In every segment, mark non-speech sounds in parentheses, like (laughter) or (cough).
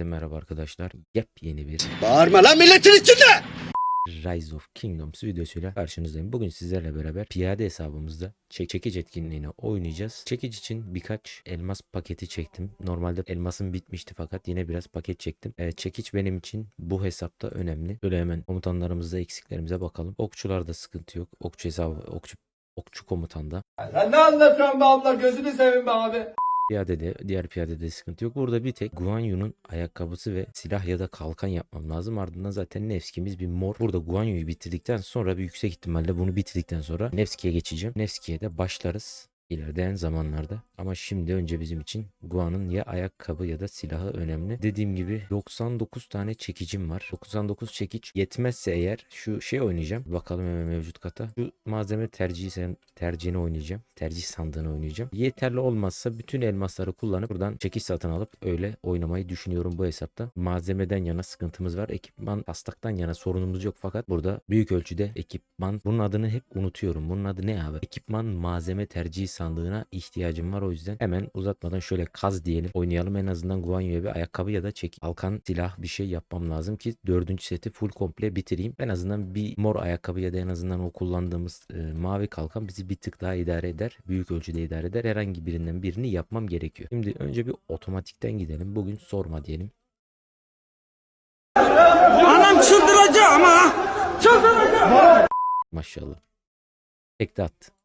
Herkese merhaba arkadaşlar. Yepyeni bir Bağırma lan milletin içinde. Rise of Kingdoms videosuyla karşınızdayım. Bugün sizlerle beraber piyade hesabımızda çek çekiç etkinliğini oynayacağız. Çekiç için birkaç elmas paketi çektim. Normalde elmasım bitmişti fakat yine biraz paket çektim. Ee, çekiç benim için bu hesapta önemli. Böyle hemen komutanlarımızda eksiklerimize bakalım. Okçularda sıkıntı yok. Okçu hesabı, okçu okçu komutanda. Sen ne anlatıyorsun be abla gözünü seveyim be abi. Piyadede, diğer piyadede sıkıntı yok. Burada bir tek Guan Yu'nun ayakkabısı ve silah ya da kalkan yapmam lazım. Ardından zaten Nevski'miz bir mor. Burada Guan Yu'yu bitirdikten sonra bir yüksek ihtimalle bunu bitirdikten sonra Nevski'ye geçeceğim. Nevski'ye de başlarız ilerleyen zamanlarda. Ama şimdi önce bizim için Guan'ın ya ayakkabı ya da silahı önemli. Dediğim gibi 99 tane çekicim var. 99 çekiç yetmezse eğer şu şey oynayacağım. Bakalım hemen mevcut kata. Şu malzeme tercihi tercihini oynayacağım. Tercih sandığını oynayacağım. Yeterli olmazsa bütün elmasları kullanıp buradan çekiç satın alıp öyle oynamayı düşünüyorum bu hesapta. Malzemeden yana sıkıntımız var. Ekipman tastaktan yana sorunumuz yok fakat burada büyük ölçüde ekipman bunun adını hep unutuyorum. Bunun adı ne abi? Ekipman malzeme tercihi sandığına ihtiyacım var o yüzden hemen uzatmadan şöyle kaz diyelim. Oynayalım en azından Guanyo'ya bir ayakkabı ya da çek alkan silah bir şey yapmam lazım ki dördüncü seti full komple bitireyim. En azından bir mor ayakkabı ya da en azından o kullandığımız e, mavi kalkan bizi bir tık daha idare eder. Büyük ölçüde idare eder. Herhangi birinden birini yapmam gerekiyor. Şimdi önce bir otomatikten gidelim. Bugün sorma diyelim. Anam çıldıracak ama. Çıldıracak. Maşallah. Tekte attı.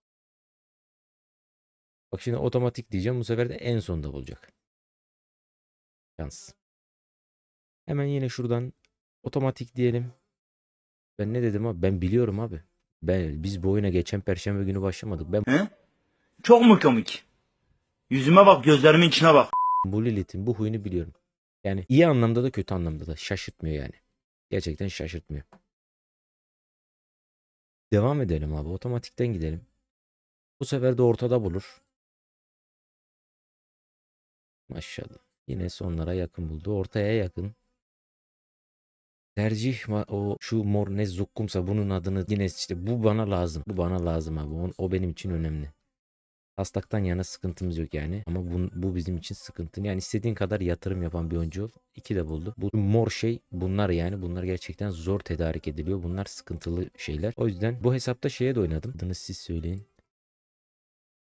Bak şimdi otomatik diyeceğim. Bu sefer de en sonda olacak. Şans. Hemen yine şuradan otomatik diyelim. Ben ne dedim abi? Ben biliyorum abi. Ben biz bu oyuna geçen perşembe günü başlamadık. Ben He? Çok mu komik? Yüzüme bak, gözlerimin içine bak. bu Lilith'in bu huyunu biliyorum. Yani iyi anlamda da kötü anlamda da şaşırtmıyor yani. Gerçekten şaşırtmıyor. Devam edelim abi. Otomatikten gidelim. Bu sefer de ortada bulur. Maşallah. Yine sonlara yakın buldu. Ortaya yakın. Tercih o şu mor ne zukkumsa bunun adını yine işte bu bana lazım. Bu bana lazım abi. O, o benim için önemli. Hastaktan yana sıkıntımız yok yani. Ama bu, bu bizim için sıkıntı. Yani istediğin kadar yatırım yapan bir oyuncu ol. İki de buldu. Bu mor şey bunlar yani. Bunlar gerçekten zor tedarik ediliyor. Bunlar sıkıntılı şeyler. O yüzden bu hesapta şeye de oynadım. Adını siz söyleyin.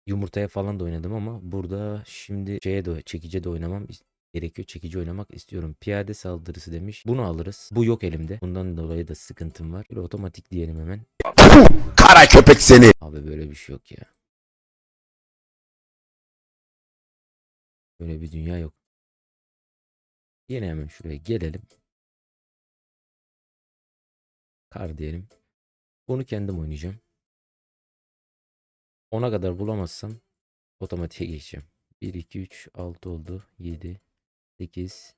Yumurtaya falan da oynadım ama burada şimdi şeye de çekici de oynamam gerekiyor. Çekici oynamak istiyorum. Piyade saldırısı demiş. Bunu alırız. Bu yok elimde. Bundan dolayı da sıkıntım var. Böyle otomatik diyelim hemen. Kara köpek seni. Abi böyle bir şey yok ya. Böyle bir dünya yok. Yine hemen şuraya gelelim. Kar diyelim. Bunu kendim oynayacağım. Ona kadar bulamazsam otomatiğe geçeceğim. 1, 2, 3, 6 oldu. 7, 8,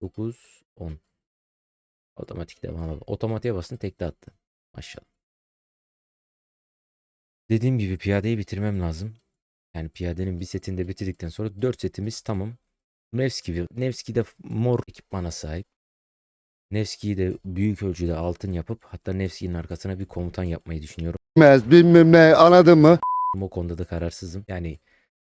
9, 10. Otomatik devam. Otomatiğe bastın tekte attı. Maşallah. Dediğim gibi piyadeyi bitirmem lazım. Yani piyadenin bir setini de bitirdikten sonra 4 setimiz tamam. Nevski, Nevski de mor ekipmana sahip. Nevski'yi de büyük ölçüde altın yapıp hatta Nevski'nin arkasına bir komutan yapmayı düşünüyorum. Bilmez bilmem ne anladın mı? O konuda da kararsızım. Yani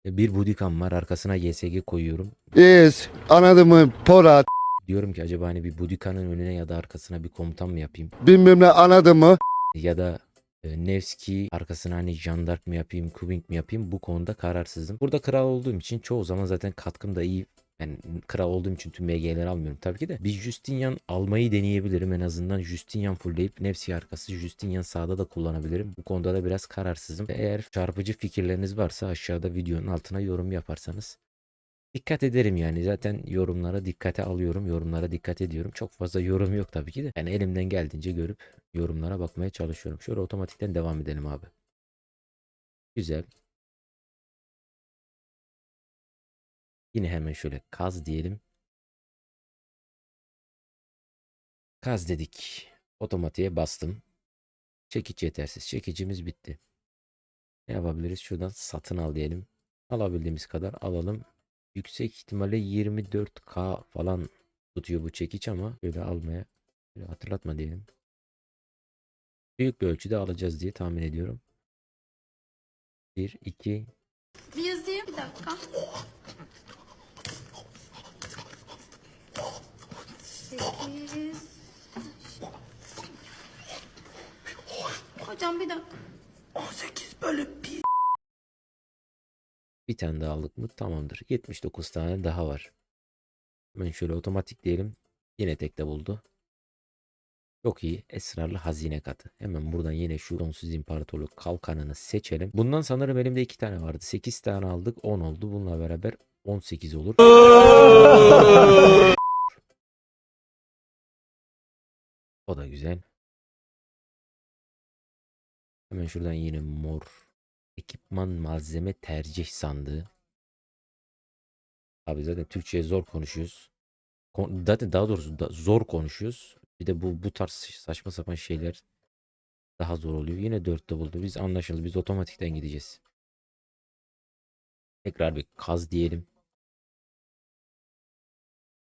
e, bir Budikan var arkasına YSG koyuyorum. İyiyiz anladın mı? Porat Diyorum ki acaba hani bir Budikan'ın önüne ya da arkasına bir komutan mı yapayım? bilmem ne anladın mı? Ya da e, Nevski arkasına hani Jandark mı yapayım, Kubing mi yapayım bu konuda kararsızım. Burada kral olduğum için çoğu zaman zaten katkım da iyi. Yani kral olduğum için tüm MG'leri almıyorum tabii ki de. Bir Justinian almayı deneyebilirim. En azından Justinian fullleyip Nevski arkası Justinian sağda da kullanabilirim. Bu konuda da biraz kararsızım. Eğer çarpıcı fikirleriniz varsa aşağıda videonun altına yorum yaparsanız Dikkat ederim yani zaten yorumlara dikkate alıyorum yorumlara dikkat ediyorum çok fazla yorum yok tabii ki de yani elimden geldiğince görüp yorumlara bakmaya çalışıyorum şöyle otomatikten devam edelim abi güzel yine hemen şöyle kaz diyelim. Kaz dedik. Otomatiğe bastım. Çekiç yetersiz. Çekicimiz bitti. Ne yapabiliriz? Şuradan satın al diyelim. Alabildiğimiz kadar alalım. Yüksek ihtimalle 24K falan tutuyor bu çekiç ama böyle almaya böyle hatırlatma diyelim. Büyük bir ölçüde alacağız diye tahmin ediyorum. 1, 2, Bir yazayım. Bir dakika. Sekiz. Hocam bir dakika. Bir tane daha aldık mı tamamdır. 79 tane daha var. Hemen şöyle otomatik diyelim. Yine tekte buldu. Çok iyi. Esrarlı hazine katı. Hemen buradan yine şu sonsuz imparatorluk kalkanını seçelim. Bundan sanırım elimde iki tane vardı. 8 tane aldık. 10 oldu. Bununla beraber 18 olur. (laughs) O da güzel. Hemen şuradan yine mor ekipman malzeme tercih sandığı. Abi zaten Türkçe'ye zor konuşuyoruz. Kon- zaten daha doğrusu da zor konuşuyoruz. Bir de bu bu tarz saçma sapan şeyler daha zor oluyor. Yine dörtte buldu. Biz anlaşıldı. Biz otomatikten gideceğiz. Tekrar bir kaz diyelim.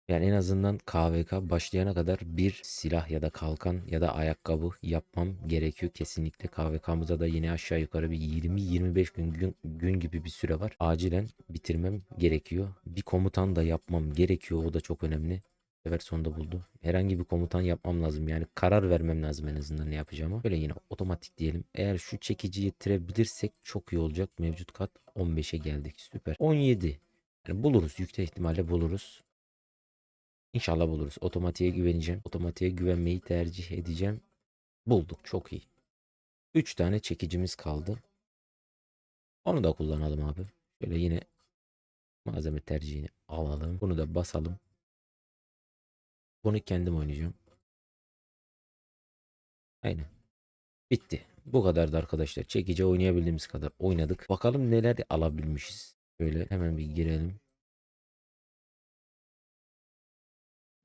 Yani en azından KVK başlayana kadar bir silah ya da kalkan ya da ayakkabı yapmam gerekiyor. Kesinlikle KVK'mıza da yine aşağı yukarı bir 20-25 gün, gün gün gibi bir süre var. Acilen bitirmem gerekiyor. Bir komutan da yapmam gerekiyor. O da çok önemli. Bu sefer sonunda buldu. Herhangi bir komutan yapmam lazım. Yani karar vermem lazım en azından ne yapacağıma. Böyle yine otomatik diyelim. Eğer şu çekici yetirebilirsek çok iyi olacak. Mevcut kat 15'e geldik. Süper. 17. Yani buluruz. Yüksek ihtimalle buluruz. İnşallah buluruz. Otomatiğe güveneceğim. Otomatiğe güvenmeyi tercih edeceğim. Bulduk. Çok iyi. 3 tane çekicimiz kaldı. Onu da kullanalım abi. Şöyle yine malzeme tercihini alalım. Bunu da basalım. Bunu kendim oynayacağım. Aynen. Bitti. Bu kadardı arkadaşlar. Çekici oynayabildiğimiz kadar oynadık. Bakalım neler alabilmişiz. Şöyle hemen bir girelim.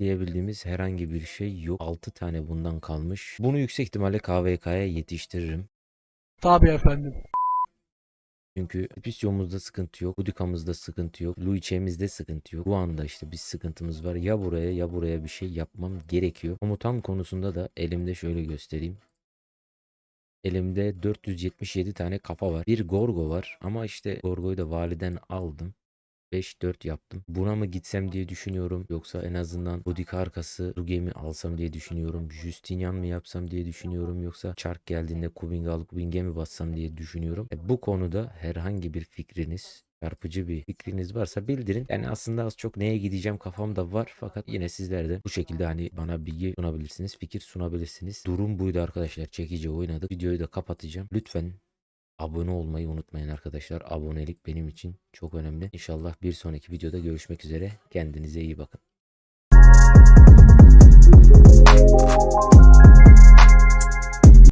Diyebildiğimiz herhangi bir şey yok. 6 tane bundan kalmış. Bunu yüksek ihtimalle KVK'ya yetiştiririm. Tabii efendim. Çünkü Pisyomuzda sıkıntı yok. Budikamızda sıkıntı yok. Luice'mizde sıkıntı yok. Bu anda işte bir sıkıntımız var. Ya buraya ya buraya bir şey yapmam gerekiyor. Komutan konusunda da elimde şöyle göstereyim. Elimde 477 tane kafa var. Bir Gorgo var ama işte Gorgo'yu da validen aldım. 5-4 yaptım. Buna mı gitsem diye düşünüyorum. Yoksa en azından Boudica arkası Rugem'i alsam diye düşünüyorum. Justinian mı yapsam diye düşünüyorum. Yoksa Çark geldiğinde Kubing'i alıp Kubing'e mi bassam diye düşünüyorum. E, bu konuda herhangi bir fikriniz çarpıcı bir fikriniz varsa bildirin. Yani aslında az çok neye gideceğim kafamda var. Fakat yine sizler de bu şekilde hani bana bilgi sunabilirsiniz. Fikir sunabilirsiniz. Durum buydu arkadaşlar. Çekici oynadık. Videoyu da kapatacağım. Lütfen Abone olmayı unutmayın arkadaşlar. Abonelik benim için çok önemli. İnşallah bir sonraki videoda görüşmek üzere. Kendinize iyi bakın.